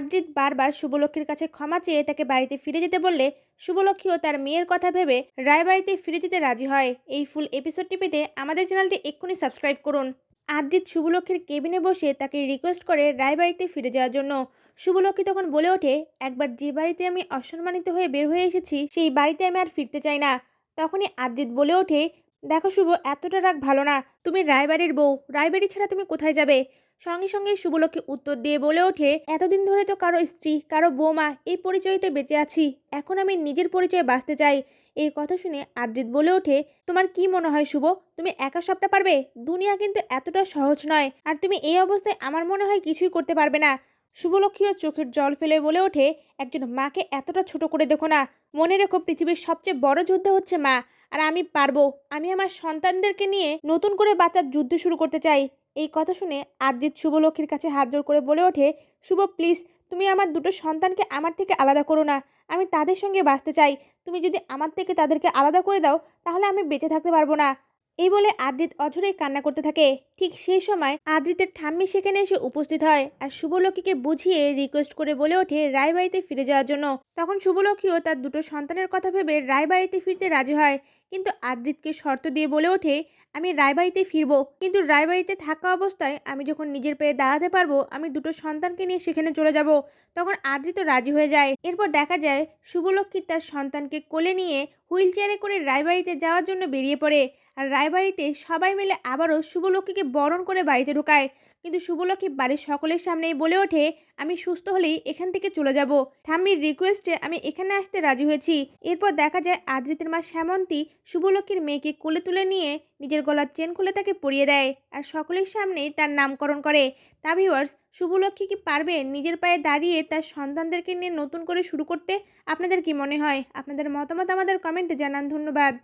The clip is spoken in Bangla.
আদ্রিত বারবার শুভলক্ষ্মীর কাছে ক্ষমা চেয়ে তাকে বাড়িতে ফিরে যেতে বললে শুভলক্ষ্মীও তার মেয়ের কথা ভেবে রায়বাড়িতে ফিরে যেতে রাজি হয়। এই ফুল এপিসোডটি পেতে আমাদের চ্যানেলটি এক্ষুনি সাবস্ক্রাইব করুন। আদ্রিত শুভলক্ষ্মীর কেবিনে বসে তাকে রিকোয়েস্ট করে রায়বাড়িতে ফিরে যাওয়ার জন্য। শুভলক্ষ্মী তখন বলে ওঠে, একবার যে বাড়িতে আমি অসম্মানিত হয়ে বের হয়ে এসেছি, সেই বাড়িতে আমি আর ফিরতে চাই না। তখনই আদ্রিত বলে ওঠে দেখো শুভ, এতটা রাগ ভালো না। তুমি রায়বাড়ির বউ, রায়বাড়ি ছাড়া তুমি কোথায় যাবে? সঙ্গে সঙ্গে শুভলক্ষ্মী উত্তর দিয়ে বলে ওঠে, এতদিন ধরে তো কারও স্ত্রী, কারও বৌমা এই পরিচয়তে বেঁচে আছি। এখন আমি নিজের পরিচয়ে বাঁচতে চাই। এই কথা শুনে আদ্রিত বলে ওঠে, তোমার কি মনে হয় শুভ? তুমি একা সবটা পারবে? দুনিয়া কিন্তু এতটা সহজ নয়। আর তুমি এই অবস্থায় আমার মনে হয় কিছুই করতে পারবে না। শুভলক্ষ্মীও চোখের জল ফেলে বলে ওঠে, একজন মাকে এতটা ছোট করে দেখো না। মনে রেখো পৃথিবীর সবচেয়ে বড় যুদ্ধ হচ্ছে মা। আর আমি পারব। আমি আমার সন্তানদেরকে নিয়ে নতুন করে বাচ্চার যুদ্ধ শুরু করতে চাই। এই কথা শুনে আরজিৎ শুভলক্ষ্মীর কাছে হাত জোর করে বলে ওঠে, শুভ, প্লিজ, তুমি আমার দুটো সন্তানকে আমার থেকে আলাদা করো না। আমি তাদের সঙ্গে বাঁচতে চাই। তুমি যদি আমার থেকে তাদেরকে আলাদা করে দাও, তাহলে আমি বেঁচে থাকতে পারব না। এই বলে আদ্রিত অঝরেই কান্না করতে থাকে। ঠিক সেই সময় আদ্রিতের ঠাম্মি সেখানে এসে উপস্থিত হয় আর শুভলক্ষ্মীকে বুঝিয়ে রিকোয়েস্ট করে বলে ওঠে রায়বাড়িতে ফিরে যাওয়ার জন্য। তখন শুভলক্ষ্মীও তার দুটো সন্তানের কথা ভেবে রায়বাড়িতে ফিরতে রাজি হয়। কিন্তু আদ্রিতকে শর্ত দিয়ে বলে ওঠে, আমি রায়বাড়িতে ফিরবো। কিন্তু রায়বাড়িতে থাকা অবস্থায় আমি যখন নিজের পায়ে দাঁড়াতে পারব, আমি দুটো সন্তানকে নিয়ে সেখানে চলে যাব। তখন আদ্রিত রাজি হয়ে যায়। এরপর দেখা যায়, শুভলক্ষ্মী তার সন্তানকে কোলে নিয়ে হুইল চেয়ারে করে রায়বাড়িতে যাওয়ার জন্য বেরিয়ে পড়ে। আর রায়বাড়িতে সবাই মিলে আবারও শুভলক্ষ্মীকে বরণ করে বাড়িতে ঢোকায়। কিন্তু শুভলক্ষ্মী বাড়ির সকলের সামনেই বলে ওঠে, আমি সুস্থ হলেই এখান থেকে চলে যাব। ঠাম্মির রিকোয়েস্টে আমি এখানে আসতে রাজি হয়েছি। এরপর দেখা যায় আদৃতের মা শ্যামন্তী শুভলক্ষ্মীর মেয়েকে কোলে তুলে নিয়ে নিজের গলার চেন খুলে তাকে পরিয়ে দেয় আর সকলের সামনেই তার নামকরণ করে। তা ভিওয়ার্স শুভলক্ষ্মী কি পারবে নিজের পায়ে দাঁড়িয়ে তার সন্তানদেরকে নিয়ে নতুন করে শুরু করতে? আপনাদের কি মনে হয়? আপনাদের মতামত আমাদের কমেন্টে জানান ধন্যবাদ।